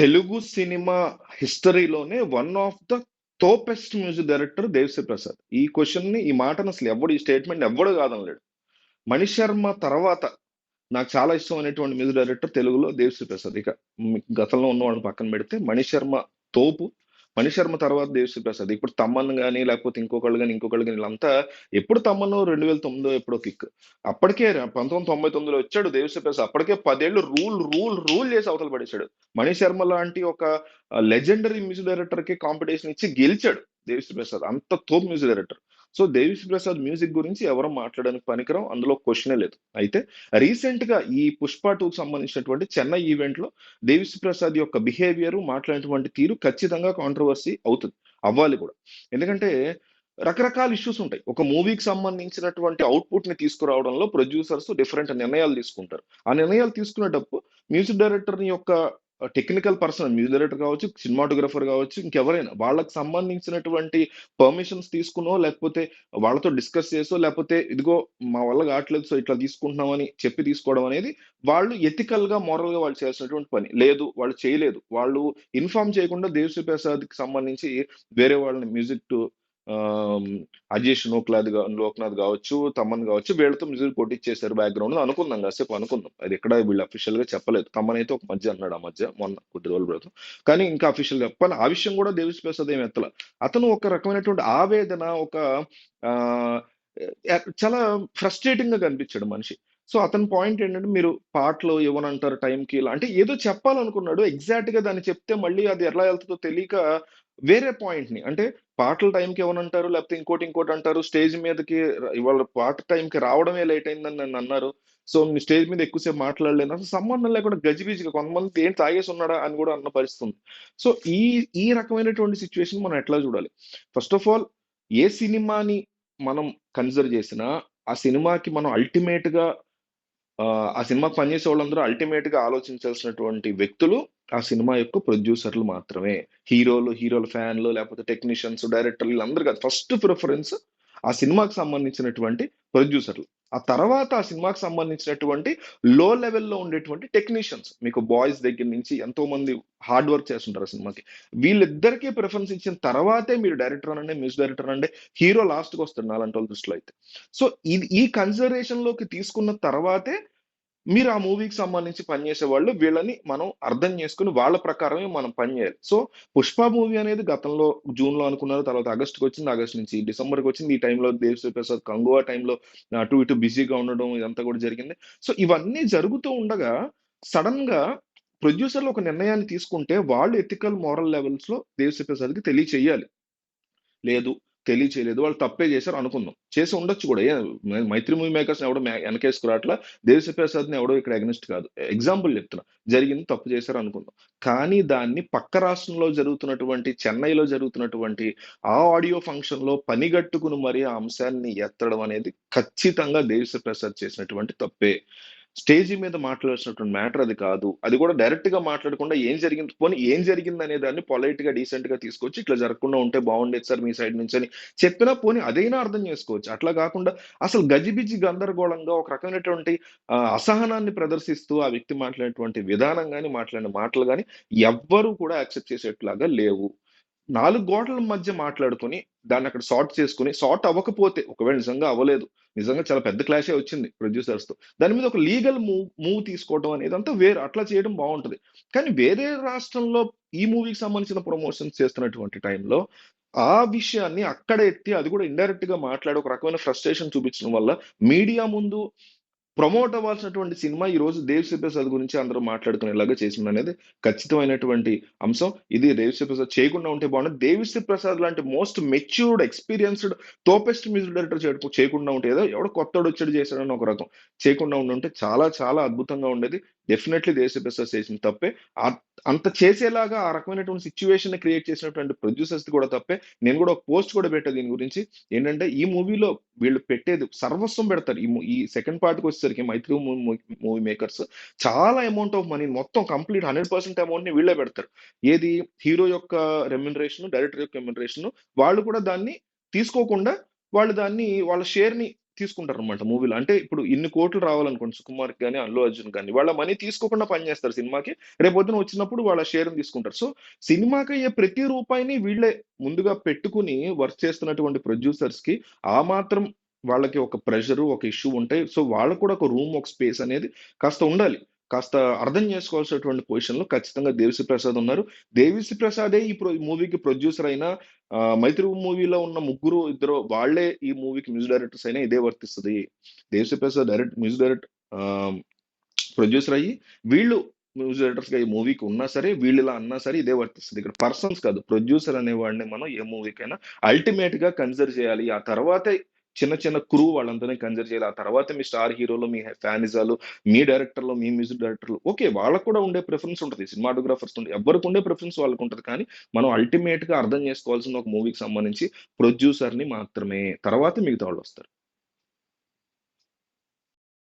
Telugu cinema హిస్టరీలోనే one of the తోపెస్ట్ music director Devashri Prasad. ఈ క్వశ్చన్ని ఈ మాటను అసలు ఎవడు ఈ స్టేట్మెంట్ ఎవడు కాదనలేడు. మణిశర్మ తర్వాత నాకు చాలా ఇష్టం అనేటువంటి మ్యూజిక్ డైరెక్టర్ తెలుగులో దేవశ్రీ ప్రసాద్. ఇక గతంలో ఉన్న వాళ్ళని పక్కన పెడితే మణిశర్మ తోపు మణిశర్మ తర్వాత దేవిశ్రీ ప్రసాద్. ఇప్పుడు తమ్మన్ కానీ లేకపోతే ఇంకొకళ్ళు కానీ ఇంకొకళ్ళు కానీ వీళ్ళంతా ఎప్పుడు తమ్మను రెండు వేల తొమ్మిదో ఎప్పుడో కిక్. అప్పటికే పంతొమ్మిది తొంభై తొమ్మిదిలో వచ్చాడు దేవిశ్రీ ప్రసాద్. అప్పటికే పదేళ్ళు రూల్ రూల్ రూల్ చేసి అవతల పడేశాడు. మణిశర్మ లాంటి ఒక లెజెండరీ మ్యూజిక్ డైరెక్టర్కి కాంపిటీషన్ ఇచ్చి గెలిచాడు దేవిశ్రీ ప్రసాద్. అంత తోపు music director so Devi Sri Prasad music గురించి ఎవరు మాట్లాడడానికి పనికిరం అందులో క్వశ్చనే లేదు. అయితే రీసెంట్గా ఈ పుష్ప టూకి సంబంధించినటువంటి చెన్నై ఈవెంట్లో దేవిశ్రీ ప్రసాద్ యొక్క బిహేవియర్ మాట్లాడినటువంటి తీరు ఖచ్చితంగా కాంట్రవర్సీ అవుతుంది. అవ్వాలి కూడా. ఎందుకంటే రకరకాల ఇష్యూస్ ఉంటాయి. ఒక మూవీకి సంబంధించినటువంటి అవుట్పుట్ని తీసుకురావడంలో ప్రొడ్యూసర్స్ డిఫరెంట్ నిర్ణయాలు తీసుకుంటారు. ఆ నిర్ణయాలు తీసుకునేటప్పుడు మ్యూజిక్ డైరెక్టర్ యొక్క టెక్నికల్ పర్సన్ మ్యూజిక్ డైరెక్టర్ కావచ్చు సినిమాటోగ్రఫర్ కావచ్చు ఇంకెవరైనా వాళ్ళకి సంబంధించినటువంటి పర్మిషన్స్ తీసుకునో లేకపోతే వాళ్ళతో డిస్కస్ చేసో లేకపోతే ఇదిగో మా వల్ల కావట్లేదు సో ఇట్లా తీసుకుంటున్నామని చెప్పి తీసుకోవడం అనేది వాళ్ళు ఎథికల్గా మోరల్గా వాళ్ళు చేయాల్సినటువంటి పని. లేదు వాళ్ళు చేయలేదు. వాళ్ళు ఇన్ఫార్మ్ చేయకుండా దేవిశ్రీ ప్రసాద్కి సంబంధించి వేరే వాళ్ళని మ్యూజిక్ అజేష్ నోక్లాద్ లోక్నాథ్ కావచ్చు తమ్మన్ కావచ్చు వీళ్ళతో మీరు కొట్టిచ్చేశారు బ్యాక్గ్రౌండ్ అనుకుందాం కాసేపు అనుకుందాం. అది ఎక్కడ వీళ్ళు అఫీషియల్గా చెప్పలేదు. తమ్మన్ అయితే ఒక మధ్య అన్నాడు ఆ మధ్య మొన్న కొద్ది రోజుల క్రితం కానీ ఇంకా అఫీషియల్ చెప్పాలి ఆ విషయం కూడా దేవిశ్రీ ప్రసాద్ ఏం ఎత్తల? అతను ఒక రకమైనటువంటి ఆవేదన ఒక చాలా ఫ్రస్ట్రేటింగ్గా కనిపించాడు మనిషి. సో అతని పాయింట్ ఏంటంటే మీరు పాటలు ఇవ్వనంటారు టైంకి ఇలా అంటే ఏదో చెప్పాలనుకున్నాడు ఎగ్జాక్ట్గా దాన్ని చెప్తే మళ్ళీ అది ఎలా వెళ్తుందో తెలియక వేరే పాయింట్ని అంటే పాటల టైంకి ఏమనంటారు లేకపోతే ఇంకోటి ఇంకోటి అంటారు? స్టేజ్ మీదకి ఇవాళ పాట టైంకి రావడమే లేట్ అయిందని నన్ను అన్నారు. సో మీ స్టేజ్ మీద ఎక్కువసేపు మాట్లాడలేను. అసలు సంబంధం లేకుండా గజిబిజిగా కొంతమంది ఏం తాగేసి ఉన్నాడా? అని కూడా అన్న పరిస్థితి ఉంది. సో ఈ ఈ రకమైనటువంటి సిచ్యువేషన్ మనం ఎట్లా చూడాలి? ఫస్ట్ ఆఫ్ ఆల్ ఏ సినిమాని మనం కన్సిడర్ చేసినా ఆ సినిమాకి మనం అల్టిమేట్గా ఆ సినిమా సినిమాకి పనిచేసే వాళ్ళందరూ అల్టిమేట్గా ఆలోచించాల్సినటువంటి వ్యక్తులు ఆ సినిమా యొక్క ప్రొడ్యూసర్లు మాత్రమే. హీరోలు హీరోల ఫ్యాన్లు లేకపోతే టెక్నీషియన్స్ డైరెక్టర్లు వీళ్ళందరూ కాదు. ఫస్ట్ ప్రిఫరెన్స్ ఆ సినిమాకి సంబంధించినటువంటి ప్రొడ్యూసర్లు. ఆ తర్వాత ఆ సినిమాకి సంబంధించినటువంటి లో లెవెల్లో ఉండేటువంటి టెక్నీషియన్స్. మీకు బాయ్స్ దగ్గర నుంచి ఎంతో మంది హార్డ్ వర్క్ చేస్తుంటారు ఆ సినిమాకి. వీళ్ళిద్దరికీ ప్రిఫరెన్స్ ఇచ్చిన తర్వాతే మీరు డైరెక్టర్ అనండి మ్యూజిక్ డైరెక్టర్ అనండి హీరో లాస్ట్కి వస్తాడు నాలంటి వాళ్ళ దృష్టిలో అయితే. సో ఇది ఈ కన్సిడరేషన్లోకి తీసుకున్న తర్వాతే మీరు ఆ మూవీకి సంబంధించి పనిచేసే వాళ్ళు వీళ్ళని మనం అర్థం చేసుకుని వాళ్ళ ప్రకారమే మనం పనిచేయాలి సో పుష్ప మూవీ అనేది గతంలో జూన్లో అనుకున్నారు తర్వాత ఆగస్ట్కి వచ్చింది ఆగస్ట్ నుంచి. డిసెంబర్కి వచ్చింది ఈ టైంలో దేవ్ ప్రసాద్ కంగువా టైంలో అటు ఇటు బిజీగా ఉండడం ఇదంతా కూడా జరిగింది. సో ఇవన్నీ జరుగుతూ ఉండగా సడన్గా ప్రొడ్యూసర్లు ఒక నిర్ణయాన్ని తీసుకుంటే వాళ్ళు ఎథికల్ మోరల్ లెవెల్స్లో దేవిశ్రీ ప్రసాద్కి తెలియచేయాలి లేదు తెలియచేయలేదు. వాళ్ళు తప్పే చేశారు అనుకుందాం. చేసి ఉండొచ్చు కూడా. మైత్రి మూవీ మేకర్స్ ఎవడో మే- వెనకేసుకురాట్లా దేవిశ్రీ ప్రసాద్ని ఎవడో ఇక్కడ అగ్నిస్ట్ కాదు. ఎగ్జాంపుల్ చెప్తున్నా. జరిగింది తప్పు చేశారు అనుకుందాం. కానీ దాన్ని పక్క రాష్ట్రంలో జరుగుతున్నటువంటి చెన్నైలో జరుగుతున్నటువంటి ఆ ఆడియో ఫంక్షన్లో పనిగట్టుకుని మరి ఆ అంశాన్ని ఎత్తడం అనేది ఖచ్చితంగా దేవిశ్రీ ప్రసాద్ చేసినటువంటి తప్పే. స్టేజ్ మీద మాట్లాడాల్సినటువంటి మ్యాటర్ అది కాదు. అది కూడా డైరెక్ట్గా మాట్లాడకుండా ఏం జరిగింది పోనీ ఏం జరిగింది అనే దాన్ని పొలైట్గా డీసెంట్గా తీసుకొచ్చి ఇట్లా జరగకుండా ఉంటే బాగుండేది సార్ మీ సైడ్ నుంచి అని చెప్పినా పోనీ అదైనా అర్థం చేసుకోవచ్చు. అట్లా కాకుండా అసలు గజిబిజి గందరగోళంగా ఒక రకమైనటువంటి అసహనాన్ని ప్రదర్శిస్తూ ఆ వ్యక్తి మాట్లాడినటువంటి విధానం కానీ మాట్లాడిన మాటలు కానీ ఎవ్వరూ కూడా యాక్సెప్ట్ చేసేట్లాగా లేవు. నాలుగు గోడల మధ్య మాట్లాడుకుని దాన్ని అక్కడ సార్ట్ చేసుకుని సార్ట్ అవ్వకపోతే ఒకవేళ నిజంగా అవ్వలేదు నిజంగా చాలా పెద్ద క్లాషే వచ్చింది ప్రొడ్యూసర్స్తో. దాని మీద ఒక లీగల్ మూవ్ మూవ్ తీసుకోవడం అనేది అంతా వేరు అట్లా చేయడం బాగుంటుంది. కానీ వేరే రాష్ట్రంలో ఈ మూవీకి సంబంధించిన ప్రమోషన్స్ చేస్తున్నటువంటి టైంలో ఆ విషయాన్ని అక్కడ ఎత్తి అది కూడా ఇండైరెక్ట్గా మాట్లాడి ఒక రకమైన ఫ్రస్ట్రేషన్ చూపించడం వల్ల మీడియా ముందు ప్రమోట్ అవ్వాల్సినటువంటి సినిమా ఈ రోజు దేవిశ్రీ ప్రసాద్ గురించి అందరూ మాట్లాడుకునేలాగా చేసింది అనేది ఖచ్చితమైనటువంటి అంశం. ఇది దేవ్ ప్రసాద్ చేయకుండా ఉంటే బాగుంటుంది దేవిశ్రీ ప్రసాద్ లాంటి మోస్ట్ మెచ్యూర్డ్ ఎక్స్పీరియన్స్డ్ తోపెస్ట్ మ్యూజిక్ డైరెక్టర్ చేయకుండా ఉంటే ఏదో ఎవడో కొత్తడు వచ్చాడు చేశాడని ఒక రకం. చేయకుండా ఉండి ఉంటే చాలా చాలా అద్భుతంగా ఉండేది. డెఫినెట్లీ దేవిశ్రీ ప్రసాద్ చేసిన తప్పే. అంత చేసేలాగా ఆ రకమైనటువంటి సిచ్యువేషన్ క్రియేట్ చేసినటువంటి ప్రొడ్యూసర్స్ కూడా తప్పే. నేను కూడా ఒక పోస్ట్ కూడా పెట్టా దీని గురించి. ఏంటంటే ఈ మూవీలో వీళ్ళు పెట్టేది సర్వస్వం పెడతారు. ఈ ఈ సెకండ్ పార్ట్కి వచ్చేసరికి మైత్రి మూవీ మేకర్స్ చాలా అమౌంట్ ఆఫ్ మనీ మొత్తం కంప్లీట్ హండ్రెడ్ పర్సెంట్ అమౌంట్ని వీళ్ళే పెడతారు. ఏది? హీరో యొక్క రెమ్యునరేషన్ డైరెక్టర్ యొక్క రెమ్యునరేషన్ వాళ్ళు కూడా దాన్ని తీసుకోకుండా వాళ్ళు దాన్ని వాళ్ళ షేర్ని తీసుకుంటారు అనమాట మూవీలో. అంటే ఇప్పుడు ఇన్ని కోట్లు రావాలనుకోండి సుకుమార్ కానీ అల్లు అర్జున్ కానీ వాళ్ళ మనీ తీసుకోకుండా పనిచేస్తారు సినిమాకి. రేపొద్దున వచ్చినప్పుడు వాళ్ళ షేర్ తీసుకుంటారు. సో సినిమాకి అయ్యే ప్రతి రూపాయిని వీళ్ళే ముందుగా పెట్టుకుని వర్క్ చేస్తున్నటువంటి ప్రొడ్యూసర్స్కి ఆ మాత్రం వాళ్ళకి ఒక ప్రెషర్ ఒక ఇష్యూ ఉంటాయి. సో వాళ్ళకు కూడా ఒక రూమ్ ఒక స్పేస్ అనేది కాస్త ఉండాలి. కాస్త అర్థం చేసుకోవాల్సినటువంటి పొజిషన్లో ఖచ్చితంగా దేవిశ్రీ ప్రసాద్ ఉన్నారు. దేవిశ్రీ ప్రసాదే ఈ మూవీకి ప్రొడ్యూసర్ అయిన మైత్రి మూవీలో ఉన్న ముగ్గురు ఇద్దరు వాళ్ళే ఈ మూవీకి మ్యూజిక్ డైరెక్టర్స్ అయినా ఇదే వర్తిస్తుంది. Devi Sri Prasad direct music direct producer అయ్యి వీళ్ళు మ్యూజిక్ డైరెక్టర్స్గా ఈ మూవీకి ఉన్నా సరే వీళ్ళు ఇలా అన్నా సరే ఇదే వర్తిస్తుంది. ఇక్కడ పర్సన్స్ కాదు ప్రొడ్యూసర్ అనేవాడిని మనం ఏ మూవీకైనా అల్టిమేట్గా కన్సిడర్ చేయాలి. ఆ తర్వాతే చిన్న చిన్న క్రూ వాళ్ళందరినీ కన్సిడర్ చేయాలి. ఆ తర్వాత మీ స్టార్ హీరోలు మీ ఫ్యానిజాలు మీ డైరెక్టర్లు మీ మ్యూజిక్ డైరెక్టర్లు ఓకే వాళ్ళకు కూడా ఉండే ప్రిఫరెన్స్ ఉంటుంది. సినిమాటోగ్రాఫర్స్ ఉండే ఎవరికి ఉండే ప్రిఫరెన్స్ వాళ్ళకు ఉంటుంది. కానీ మనం అల్టిమేట్గా అర్థం చేసుకోవాల్సిన ఒక మూవీకి సంబంధించి ప్రొడ్యూసర్ని మాత్రమే. తర్వాత మిగతా వాళ్ళు వస్తారు.